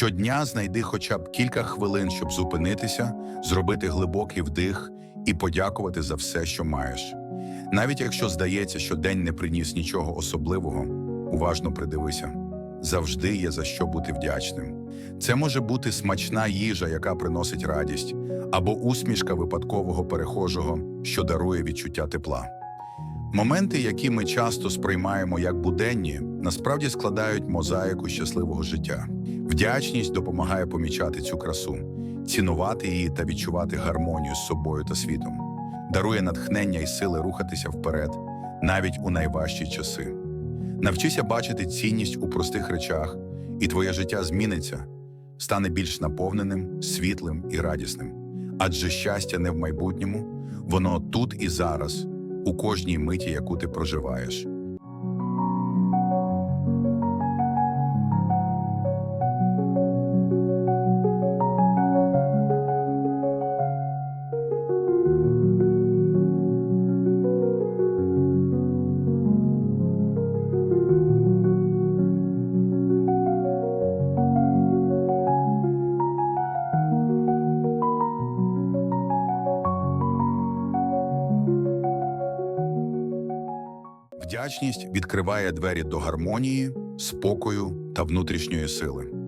Щодня знайди хоча б кілька хвилин, щоб зупинитися, зробити глибокий вдих і подякувати за все, що маєш. Навіть якщо здається, що день не приніс нічого особливого, уважно придивися. Завжди є за що бути вдячним. Це може бути смачна їжа, яка приносить радість, або усмішка випадкового перехожого, що дарує відчуття тепла. Моменти, які ми часто сприймаємо як буденні, насправді складають мозаїку щасливого життя. Вдячність допомагає помічати цю красу, цінувати її та відчувати гармонію з собою та світом, дарує натхнення і сили рухатися вперед, навіть у найважчі часи. Навчися бачити цінність у простих речах, і твоє життя зміниться, стане більш наповненим, світлим і радісним. Адже щастя не в майбутньому, воно тут і зараз, у кожній миті, яку ти проживаєш. Вдячність відкриває двері до гармонії, спокою та внутрішньої сили.